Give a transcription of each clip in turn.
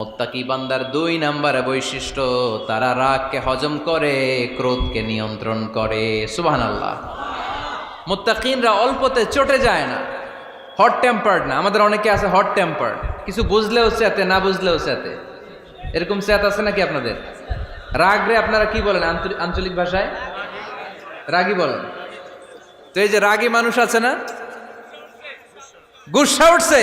মোত্তাকি বান্দার দুই নাম্বারে বৈশিষ্ট্য, তারা রাগকে হজম করে, ক্রোধকে নিয়ন্ত্রণ করে। সুবাহান আল্লাহ মোত্তাকিনরা অল্পতে চটে যায় না। হট টেম্পার্ড না। আমাদের অনেকে আছে হট টেম্পার্ড কিছু বুঝলেও চেতে না বুঝলেও চেতে এরকম চেত আছে নাকি আপনাদের? রাগ রে আপনারা কি বলেন আঞ্চলিক ভাষায়? রাগী বলেন। তো এই যে রাগী মানুষ আছে না? গুসা উঠছে।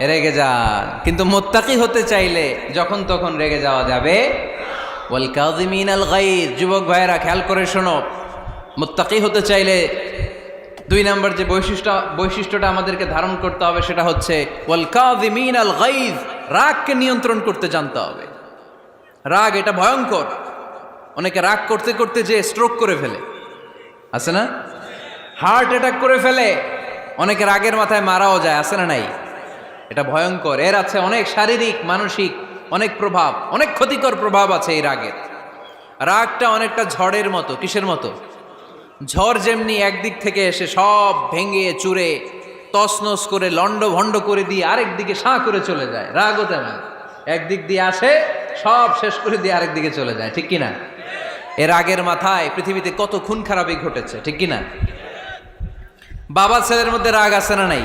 রেগে যান। কিন্তু মোত্তাকি হতে চাইলে যখন তখন রেগে যাওয়া যাবে। ওয়াল কাযিমিন আল গাইজ যুবক ভাইয়েরা খেয়াল করে শোনো। মোত্তাকি হতে চাইলে দুই নম্বর যে বৈশিষ্ট্য, বৈশিষ্ট্যটা আমাদেরকে ধারণ করতে হবে সেটা হচ্ছে ওয়াল কাযিমিন আল গাইজ রাগকে নিয়ন্ত্রণ করতে জানতে হবে। রাগ এটা ভয়ঙ্কর। অনেকে রাগ করতে করতে যে স্ট্রোক করে ফেলে। আছে না? হার্ট অ্যাটাক করে ফেলে। অনেকে রাগের মাথায় মারাও যায়, আছে না নাই? এটা ভয়ঙ্কর। এর আছে অনেক শারীরিক, মানসিক, অনেক প্রভাব, অনেক ক্ষতিকর প্রভাব আছে এই রাগের রাগটা অনেকটা ঝড়ের মতো, কিসের মতো? ঝড় যেমনি একদিক থেকে এসে সব ভেঙে, চুরে তছনছ করে লন্ড ভণ্ড করে দিয়ে আরেক দিকে সাঁ করে চলে যায়। রাগও তেমন। একদিক দিয়ে আসে, সব শেষ করে দিয়ে আরেক দিকে চলে যায়, ঠিক কিনা? এর আগের মাথায় পৃথিবীতে কত খুন খারাপই ঘটেছে, ঠিক কিনা? বাবা ছেলের মধ্যে রাগ আছে না নাই?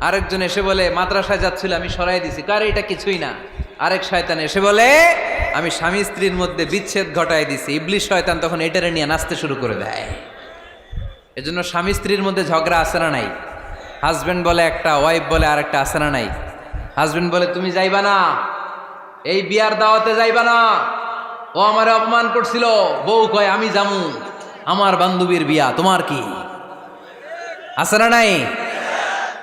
আরেকজন এসে বলে, মাদ্রাসায় যাচ্ছিল, আমি সরাই দিছি। কার এটা কিছুই না। আরেক শয়তান এসে বলে, আমি স্বামী স্ত্রীর মধ্যে বিচ্ছেদ ঘটাই দিছি। ইবলিশ শয়তান তখন এটারে নিয়ে নাচতে শুরু করে দেয়। এজন্য স্বামী স্ত্রীর মধ্যে ঝগড়া আসে না নাই? হাজবেন্ড বলে একটা, ওয়াইফ বলে আরেকটা আসে না নাই? হাজবেন্ড বলে, তুমি যাইবা না। এই বিয়ার দাওয়াতে যাইবা না। ও আমারে অপমান করছিল। বউ কয়, আমি জামু আমার বান্ধবীর বিয়া, তোমার কি? আছে না নাই?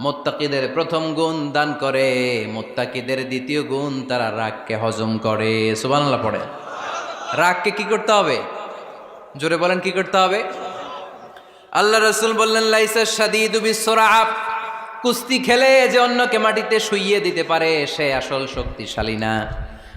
মোত্তাকিদের প্রথম গুণ দান করে, মোত্তাকিদের দ্বিতীয় গুণ তারা রাগকে হজম করে। সুবহানাল্লাহ পড়ে। রাগকে কি করতে হবে? জোরে বলেন, কি করতে হবে? আল্লাহ রসুল বললেন, লাইসা সাদিদু বিশ্বরাপ কুস্তি খেলে যে অন্যকে মাটিতে শুইয়ে দিতে পারে, সে আসল শক্তিশালী না।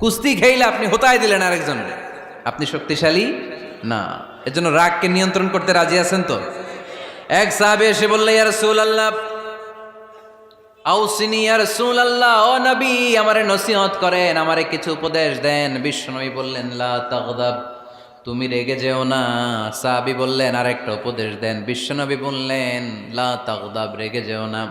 কুস্তি খেইলে আপনি হোতায় দিলেন আরেকজনের আপনি শক্তিশালী? না। এজন্য রাগকে নিয়ন্ত্রণ করতে রাজি আছেন তো? এক সাহাবে এসে বললে ইয়ার রসুল আল্লাহ আউসিনি, ইয়া রাসূলুল্লাহ, ও নবী, আমারে নসিহত করেন, আমারে কিছু উপদেশ দেন। বিশ্বনবী বললেন, লা তাগদাব, তুমি রেগে যেও না। সাহাবী বললেন, আরেকটা উপদেশ দেন। বিশ্বনবী বললেন, লা তাগদাব, রেগে যেও না।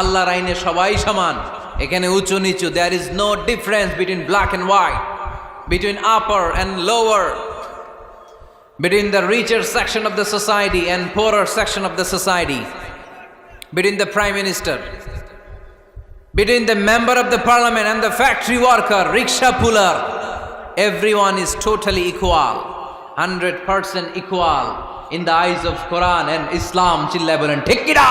আল্লাহর আইনে সবাই সমান এখানে উঁচু নিচু there is no difference between black and white between upper and lower between the richer section of the society and poorer section of the society, between the prime minister, between the member of the parliament and the factory worker, rickshaw puller, everyone is totally equal, 100% equal in the eyes of Quran and Islam. ঠিক কিনা